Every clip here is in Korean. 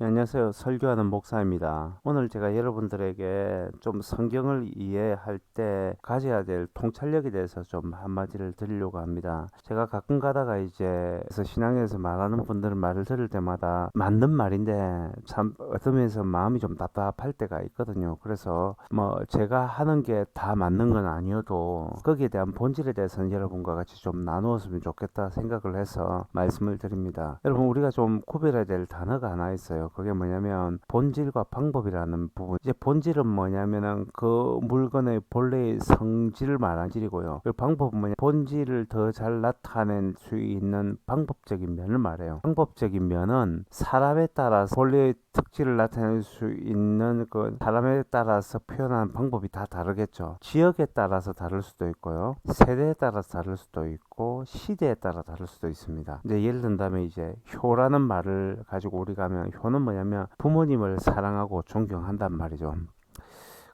네, 안녕하세요. 설교하는 목사입니다. 오늘 제가 여러분들에게 좀 성경을 이해할 때 가져야 될 통찰력에 대해서 좀 한마디를 드리려고 합니다. 제가 가끔 가다가 이제 신앙에서 말하는 분들 말을 들을 때마다 맞는 말인데 참 어떤 면에서 마음이 좀 답답할 때가 있거든요. 그래서 뭐 제가 하는 게 다 맞는 건 아니어도 거기에 대한 본질에 대해서는 여러분과 같이 좀 나누었으면 좋겠다 생각을 해서 말씀을 드립니다. 여러분 우리가 좀 구별해야 될 단어가 하나 있어요. 그게 뭐냐면 본질과 방법이라는 부분. 이제 본질은 뭐냐면은 그 물건의 본래의 성질을 말하는 질이고요. 그 방법은 뭐냐? 본질을 더 잘 나타낼 수 있는 방법적인 면을 말해요. 방법적인 면은 사람에 따라서 본래의 특질을 나타낼 수 있는 그 사람에 따라서 표현하는 방법이 다 다르겠죠. 지역에 따라서 다를 수도 있고요. 세대에 따라서 다를 수도 있고 시대에 따라 다를 수도 있습니다. 이제 예를 든다면 이제 효라는 말을 가지고 우리가 하면 효는 뭐냐면 부모님을 사랑하고 존경한단 말이죠.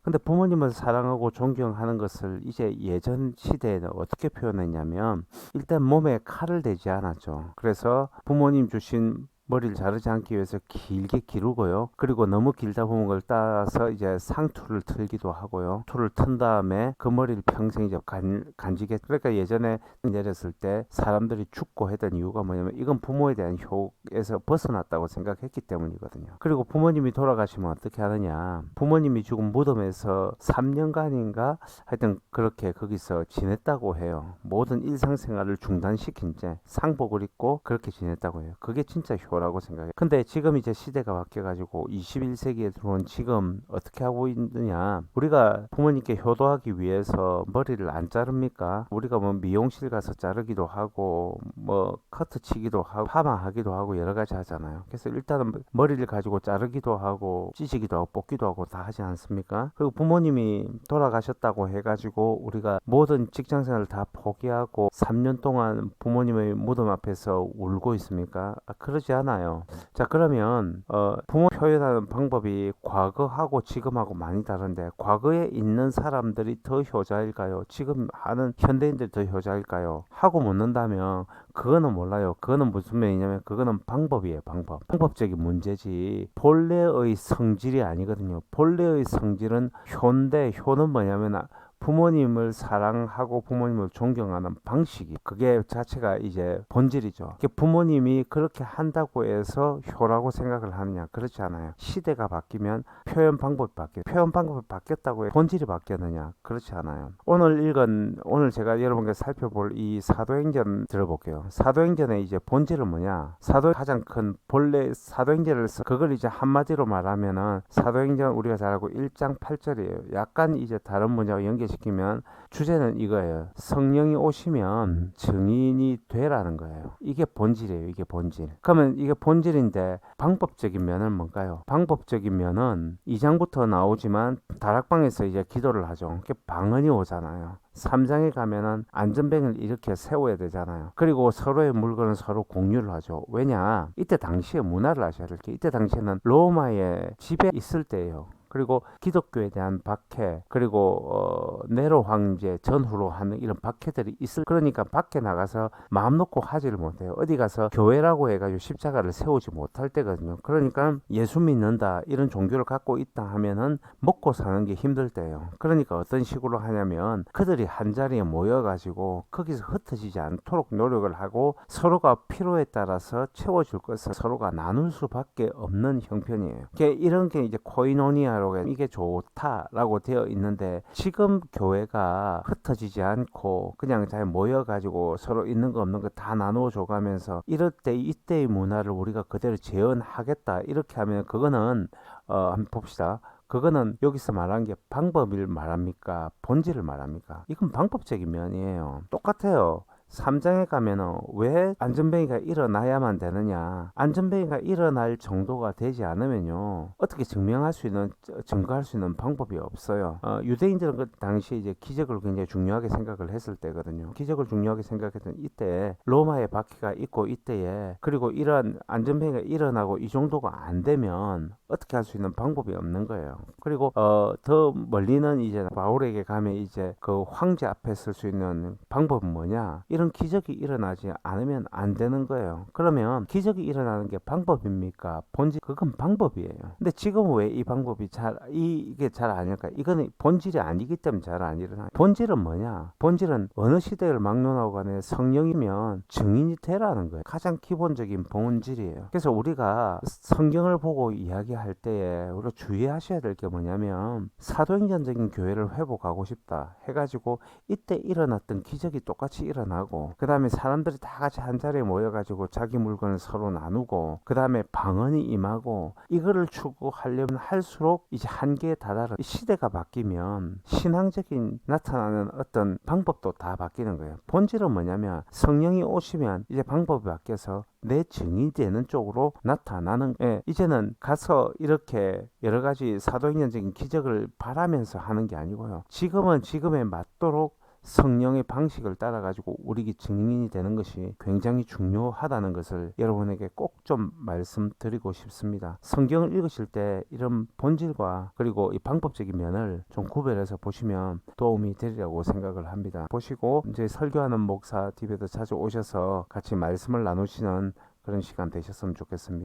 근데 부모님을 사랑하고 존경하는 것을 이제 예전 시대에는 어떻게 표현했냐면 일단 몸에 칼을 대지 않았죠. 그래서 부모님 주신 머리를 자르지 않기 위해서 길게 기르고요. 그리고 너무 길다 보면 그걸 따서 이제 상투를 틀기도 하고요. 투를 튼 다음에 그 머리를 평생 이제 간, 간지게 그러니까 예전에 내렸을 때 사람들이 죽고 했던 이유가 뭐냐면 이건 부모에 대한 효에서 벗어났다고 생각했기 때문이거든요. 그리고 부모님이 돌아가시면 어떻게 하느냐? 부모님이 죽은 무덤에서 3년간인가 하여튼 그렇게 거기서 지냈다고 해요. 모든 일상생활을 중단시킨 채 상복을 입고 그렇게 지냈다고 해요. 그게 진짜 효 거라고 생각해. 근데 지금 이제 시대가 바뀌어가지고 21세기에 들어온 지금 어떻게 하고 있느냐? 우리가 부모님께 효도하기 위해서 머리를 안 자릅니까? 우리가 뭐 미용실 가서 자르기도 하고 뭐 커트 치기도 하고 파마하기도 하고 여러 가지 하잖아요. 그래서 일단은 머리를 가지고 자르기도 하고 찌시기도 하고 뽑기도 하고 다 하지 않습니까? 그리고 부모님이 돌아가셨다고 해가지고 우리가 모든 직장생활을 다 포기하고 3년 동안 부모님의 무덤 앞에서 울고 있습니까? 아, 그러지 않 않아요. 자 그러면 어, 부모 표현하는 방법이 과거하고 지금하고 많이 다른데 과거에 있는 사람들이 더 효자일까요? 지금 하는 현대인들이 더 효자일까요? 하고 묻는다면 그거는 몰라요. 그거는 무슨 면이냐면 그거는 방법이에요. 방법. 방법적인 문제지 본래의 성질이 아니거든요. 본래의 성질은 효인데 효는 뭐냐면 부모님을 사랑하고 부모님을 존경하는 방식이 그게 자체가 이제 본질이죠. 부모님이 그렇게 한다고 해서 효라고 생각을 하느냐 그렇지 않아요. 시대가 바뀌면 표현 방법이 바뀌어 표현 방법이 바뀌었다고 해 본질이 바뀌었느냐 그렇지 않아요. 오늘 읽은 오늘 제가 여러분께 살펴볼 이 사도행전 들어볼게요. 사도행전의 이제 본질은 뭐냐? 사도의 가장 큰 본래 사도행전을 써 그걸 이제 한마디로 말하면은 사도행전 우리가 잘 알고 1장 8절이에요. 약간 이제 다른 문제와 연계 시키면 주제는 이거예요. 성령이 오시면 증인이 되라는 거예요. 이게 본질이에요. 이게 본질. 그러면 이게 본질인데 방법적인 면은 뭔가요? 방법적인 면은 2장부터 나오지만 다락방에서 이제 기도를 하죠. 방언이 오잖아요. 3장에 가면은 안전뱅을 이렇게 세워야 되잖아요. 그리고 서로의 물건을 서로 공유를 하죠. 왜냐? 이때 당시에 문화를 아셔야 될 게 이때 당시에는 로마의 집에 있을 때예요. 그리고 기독교에 대한 박해 그리고 어, 네로 황제 전후로 하는 이런 박해들이 있을 그러니까 밖에 나가서 마음 놓고 하지를 못해요. 어디 가서 교회라고 해가지고 십자가를 세우지 못할 때거든요. 그러니까 예수 믿는다 이런 종교를 갖고 있다 하면은 먹고 사는 게 힘들 때예요. 그러니까 어떤 식으로 하냐면 그들이 한 자리에 모여가지고 거기서 흩어지지 않도록 노력을 하고 서로가 필요에 따라서 채워줄 것을 서로가 나눌 수밖에 없는 형편이에요. 이런 게 이제 코이노니아로 교회로 이게 좋다라고 되어 있는데 지금 교회가 흩어지지 않고 그냥 잘 모여가지고 서로 있는 거 없는 거 다 나누어 줘가면서 이럴 때 이때의 문화를 우리가 그대로 재현하겠다 이렇게 하면 그거는 어 한번 봅시다. 그거는 여기서 말한 게 방법을 말합니까? 본질을 말합니까? 이건 방법적인 면이에요. 똑같아요. 3장에 가면은 왜 안전뱅이가 일어나야만 되느냐. 안전뱅이가 일어날 정도가 되지 않으면요. 어떻게 증명할 수 있는 증거할 수 있는 방법이 없어요. 어, 유대인들은 그 당시에 이제 기적을 굉장히 중요하게 생각을 했을 때거든요. 기적을 중요하게 생각했던 이때 로마의 바퀴가 있고 이때에 그리고 이러한 안전뱅이가 일어나고 이 정도가 안 되면 어떻게 할 수 있는 방법이 없는 거예요. 그리고 어, 더 멀리는 이제 바울에게 가면 이제 그 황제 앞에 쓸 수 있는 방법은 뭐냐 이런 기적이 일어나지 않으면 안 되는 거예요. 그러면 기적이 일어나는 게 방법입니까? 본질 그건 방법이에요. 근데 지금 왜 이 방법이 잘 이게 잘 아닐까? 이거는 본질이 아니기 때문에 잘 안 일어나. 본질은 뭐냐? 본질은 어느 시대를 막론하고 간에 성령이면 증인이 되라는 거예요. 가장 기본적인 본질이에요. 그래서 우리가 성경을 보고 이야기할 때에 우리가 주의하셔야 될 게 뭐냐면 사도행전적인 교회를 회복하고 싶다 해가지고 이때 일어났던 기적이 똑같이 일어나 고 그 다음에 사람들이 다 같이 한 자리에 모여가지고 자기 물건을 서로 나누고 그 다음에 방언이 임하고 이거를 추구하려면 할수록 이제 한계에 다다른 이 시대가 바뀌면 신앙적인 나타나는 어떤 방법도 다 바뀌는 거예요. 본질은 뭐냐면 성령이 오시면 이제 방법이 바뀌어서 내 증인이 되는 쪽으로 나타나는 예, 이제는 가서 이렇게 여러 가지 사도행전적인 기적을 바라면서 하는 게 아니고요. 지금은 지금에 맞도록 성령의 방식을 따라 가지고 우리 증인이 되는 것이 굉장히 중요하다는 것을 여러분에게 꼭 좀 말씀드리고 싶습니다. 성경을 읽으실 때 이런 본질과 그리고 이 방법적인 면을 좀 구별해서 보시면 도움이 되리라고 생각을 합니다. 보시고 이제 설교하는 목사 TV에도 자주 오셔서 같이 말씀을 나누시는 그런 시간 되셨으면 좋겠습니다.